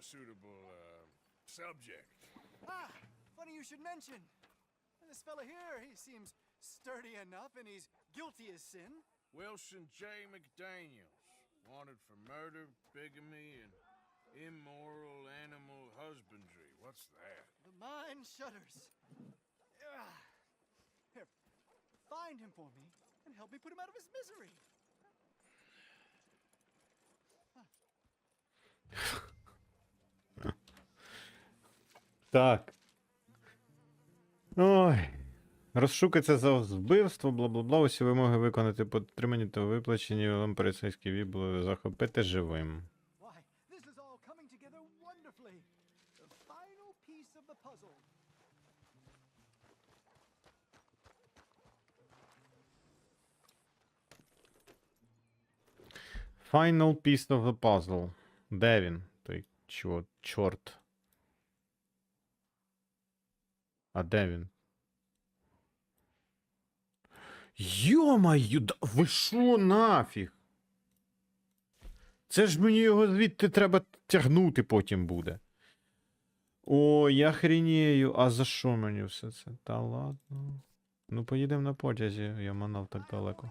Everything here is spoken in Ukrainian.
a suitable uh, subject. Ah, funny you should mention. This fella here, he seems sturdy enough and he's guilty as sin. Wilson J. McDaniels, wanted for murder, bigamy, and immoral animal husbandry. What's that? The mind shudders. Ah. Here, find him for me and help me put him out of his misery. Так. Ой. Розшукаться за вбивство, бла бла бла. Усі вимоги виконати по отриманні та виплачені вам поліцейські відбули захопити живим. Final piece of the puzzle. Де він? Той чо, чорт. А де він? Йомаю, да ви що нафіг? Це ж мені його звідти треба тягнути потім буде. О, я хрінею. А за що мені все це? Та ладно. Ну, поїдемо на потязі, я манав так далеко.